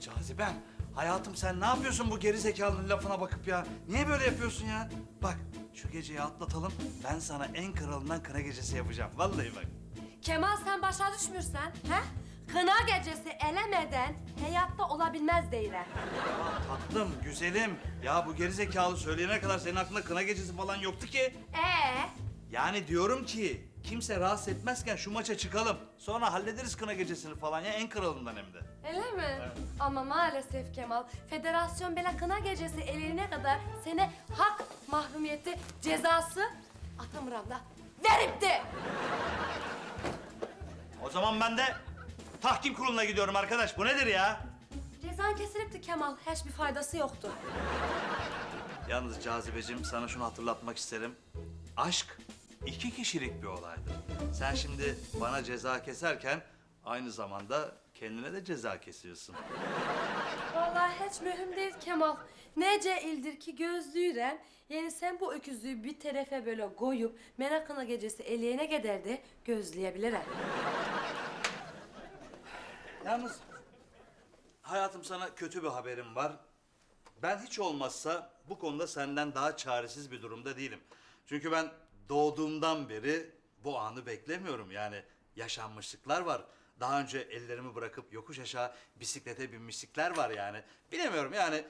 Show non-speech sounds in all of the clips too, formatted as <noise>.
Cazibem, hayatım sen ne yapıyorsun bu geri zekalının lafına bakıp ya? Niye böyle yapıyorsun ya? Bak, şu geceyi atlatalım. Ben sana en kralından kına gecesi yapacağım. Vallahi bak. Kemal sen başa düşmürsen, he? Kına gecesi elemeden hayatta olabilmez deyirəm. Tatlım, güzelim. Ya bu geri zekalı söyleyene kadar senin aklında kına gecesi falan yoktu ki. Ee, Yani diyorum ki kimse rahatsız etmezken şu maça çıkalım. Sonra hallederiz kına gecesini falan ya en kralından hem de. öyle mi? Ama maalesef Kemal, federasyon belə kına gecesi eləyənə kadar seni hak mahrumiyeti cezası atamıram da veripti. O zaman ben de tahkim kuruluna gidiyorum arkadaş. Bu nedir ya? Cezan kesilipti Kemal, heç bir faydası yoktu. Yalnız Cazibeciğim sana şunu hatırlatmak isterim. Aşk iki kişilik bir olaydır. Sen şimdi bana ceza keserken aynı zamanda kendine de ceza kesiyorsun. Vallahi heç mühüm değil Kemal. Nece ildir ki gözlüyürəm. Yani sen bu öküzlüğü bir tərəfə böyle koyup mənə kına gecesi eləyənə qədər də gözləyə Yalnız hayatım sana kötü bir haberim var. Ben hiç olmazsa bu konuda senden daha çaresiz bir durumda değilim. Çünkü ben doğduğumdan beri bu anı beklemiyorum. Yani yaşanmışlıklar var. Daha önce ellerimi bırakıp yokuş aşağı bisiklete binmişlikler var yani. Bilemiyorum yani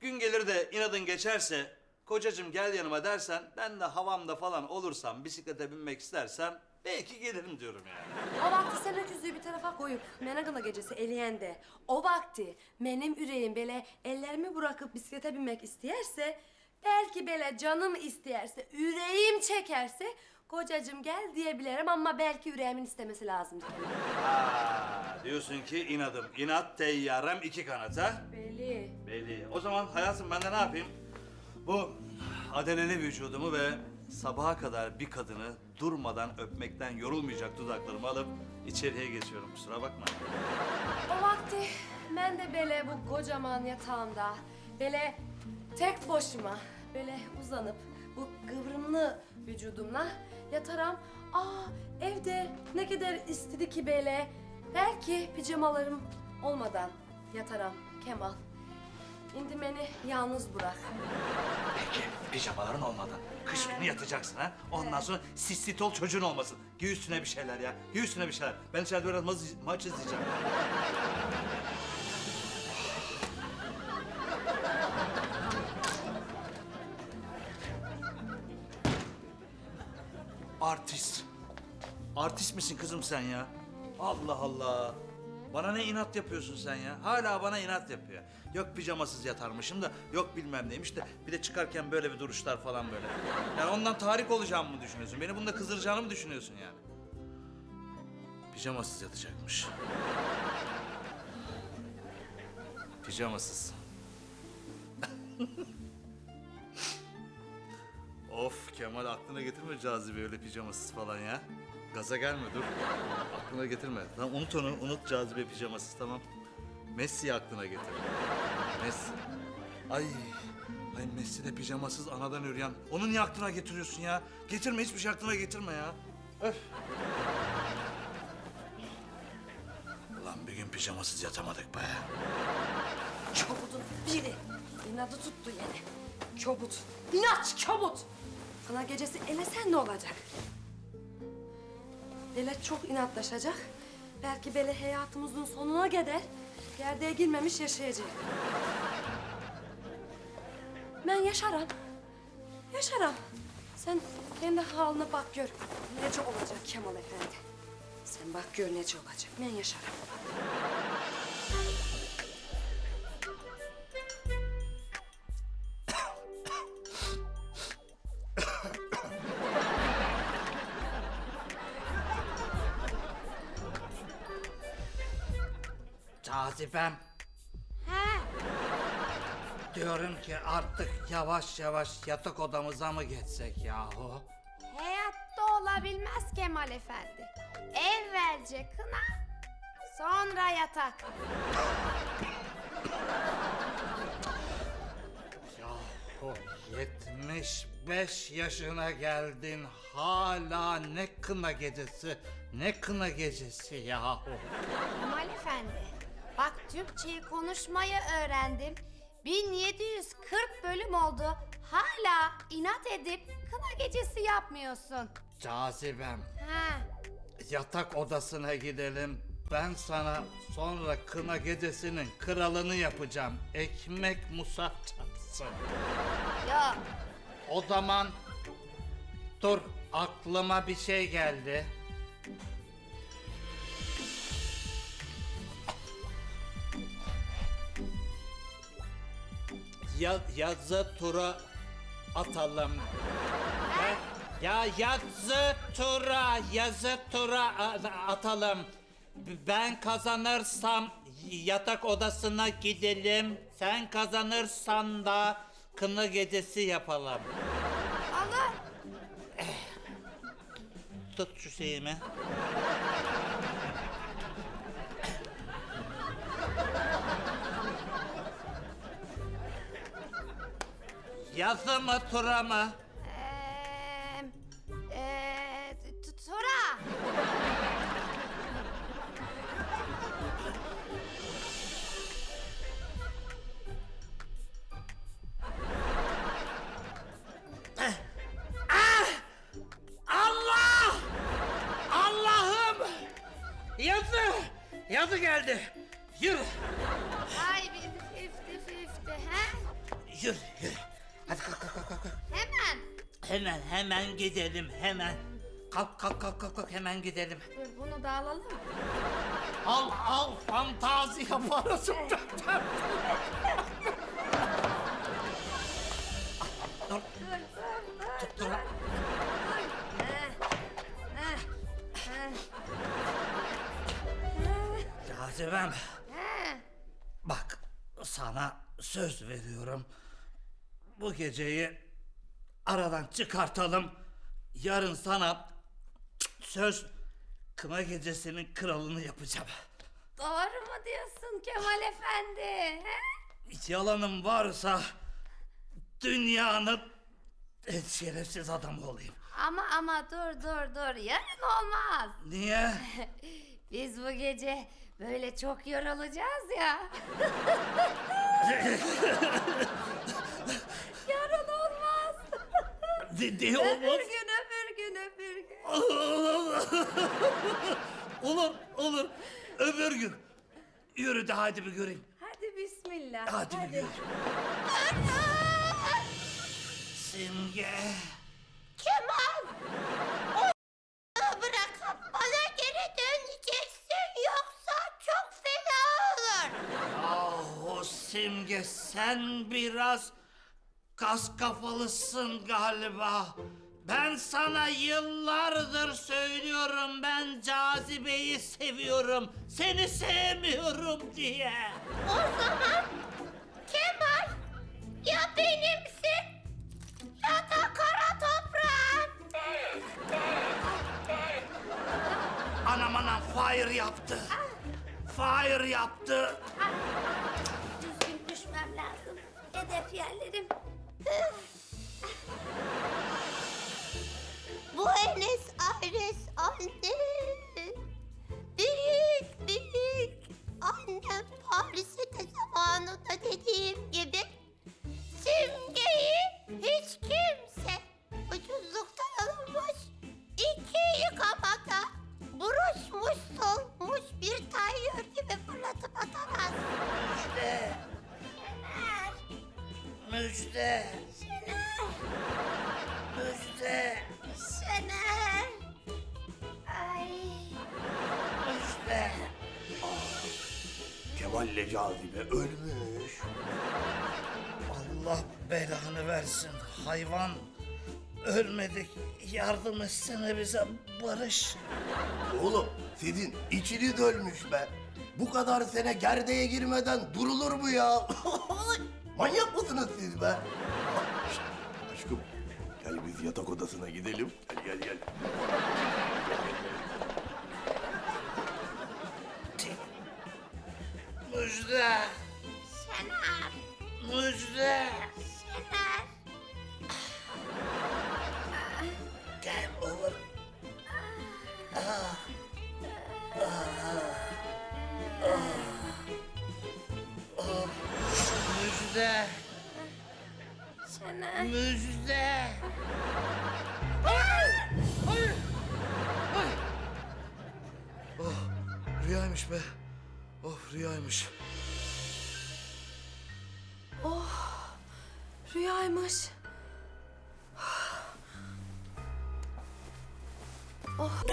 gün gelir de inadın geçerse kocacığım gel yanıma dersen ben de havamda falan olursam bisiklete binmek istersem belki gelirim diyorum yani. O vakti sen öküzlüğü bir tarafa koyup kına gecesi eləyəndə o vakti benim ürəyim belə ellerimi bırakıp bisiklete binmek istəyərsə, belki belə canım istəyərsə, ürəyim çekerse kocacığım gel diyebilirim ama belki yüreğimin istemesi lazım. Aa, diyorsun ki inadım. İnat teyyarem iki kanat ha? Belli. Belli. O zaman hayatım ben de ne yapayım? Bu adeleli vücudumu ve sabaha kadar bir kadını durmadan öpmekten yorulmayacak dudaklarımı alıp içeriye geçiyorum. Kusura bakma. O vakti ben de böyle bu kocaman yatağımda böyle tek başıma böyle uzanıp bu kıvrımlı vücudumla yataram. Aa evde ne kadar istedi ki böyle belki pijamalarım olmadan yataram Kemal. Şimdi beni yalnız bırak. Peki pijamaların olmadan kış günü yatacaksın ha? Ondan sonra sistitol çocuğun olmasın. Giy üstüne bir şeyler ya. Giy üstüne bir şeyler. Ben içeride biraz maç izleyeceğim. Artist. Artist misin kızım sen ya? Allah Allah. Bana ne inat yapıyorsun sen ya? Hala bana inat yapıyor. Yok pijamasız yatarmışım da, yok bilmem neymiş de bir de çıkarken böyle bir duruşlar falan böyle. Yani ondan tahrik olacağımı mı düşünüyorsun? Beni bunda kızdıracağını mı düşünüyorsun yani? Pijamasız yatacakmış. Pijamasız. <laughs> Kemal aklına getirme cazibe öyle pijamasız falan ya. Gaza gelme dur. Aklına getirme. Tamam unut onu, unut cazibe pijamasız tamam. Messi aklına getir. Messi. Ay, ay Messi de pijamasız anadan üryan. Onu niye aklına getiriyorsun ya? Getirme hiçbir şey aklına getirme ya. Öf. Ulan bir gün pijamasız yatamadık be. Çobutun biri inadı tuttu yine. Çobut. İnat çobut. Sana gecesi elesen ne olacak? Böyle çok inatlaşacak. Belki böyle hayatımızın sonuna kadar gerdeğe girmemiş yaşayacak. Ben yaşarım. Yaşarım. Sen kendi haline bak gör. Nece olacak Kemal Efendi. Sen bak gör nece olacak. Ben yaşarım. Cazibem. He, Diyorum ki artık yavaş yavaş yatak odamıza mı geçsek yahu? hayatta olabilmez Kemal Efendi. Evvelce kına, sonra yatak. Yahu 75 yaşına geldin hala ne kına gecesi ne kına gecesi yahu. Kemal Efendi, Bak Türkçeyi konuşmayı öğrendim. 1740 bölüm oldu. Hala inat edip kına gecesi yapmıyorsun. Cazibem. Ha. Yatak odasına gidelim. Ben sana sonra kına gecesinin kralını yapacağım. Ekmek musat çatsın. Yok. O zaman dur aklıma bir şey geldi. Ya, yazı tura atalım. Ya, ya yazı tura, yazı tura atalım. Ben kazanırsam yatak odasına gidelim. Sen kazanırsan da kına gecesi yapalım. Allah. Tut şu şeyimi. Yazı mı tura mı? Eee... t- Tura. Allah! Allah'ım! Yazı! Yazı geldi. Yürü, Ay bir fifty fifty he? yürü, yürü. Kalk, kalk, kalk, kalk. Hemen. Hemen, hemen gidelim, hemen. Kalk, kalk, kalk, kalk, kalk, hemen gidelim. Dur bunu da alalım. Al, al, fantazi yaparız. <laughs> dur, dur. Dur, tut, dur. Cazibem. Bak sana söz veriyorum. Bu geceyi aradan çıkartalım. Yarın sana söz kına gecesinin kralını yapacağım. Doğru mu diyorsun Kemal Efendi? He? Yalanım varsa dünyanın en şerefsiz adamı olayım. Ama ama dur dur dur yarın olmaz. Niye? <laughs> Biz bu gece böyle çok yorulacağız ya. <laughs> De, de öbür olmaz. gün öbür gün öbür gün. <laughs> olur, olur. Öbür gün. Yürü de hadi bir göreyim. Hadi bismillah. Hadi, bir göreyim. Simge. Kemal! O bırakıp bana geri döneceksin yoksa çok fena olur. Yahu Simge sen biraz kas kafalısın galiba. Ben sana yıllardır söylüyorum ben cazibeyi seviyorum. Seni sevmiyorum diye. O zaman Kemal ya benimsin ya da kara toprağın. Anam anam fire yaptı. Fire yaptı. Düzgün düşmem lazım. Hedef yerlerim. Müjde. Şener, Müjde. Şener. Ay. Müjde. Kemal'le Cazibe ölmüş. Allah belanı versin hayvan. Ölmedik. Yardım etsene bize Barış. Oğlum sizin içiniz ölmüş be. Bu kadar sene gerdeğe girmeden durulur mu ya? <laughs> Manyak mısınız siz be? Şşt, aşkım gel biz yatak odasına gidelim. Gel gel gel. Müjde. Şener, Müjde. Şener. Müjde. Rüyaymış be. Of rüyaymış. Rüyaymış. Oh.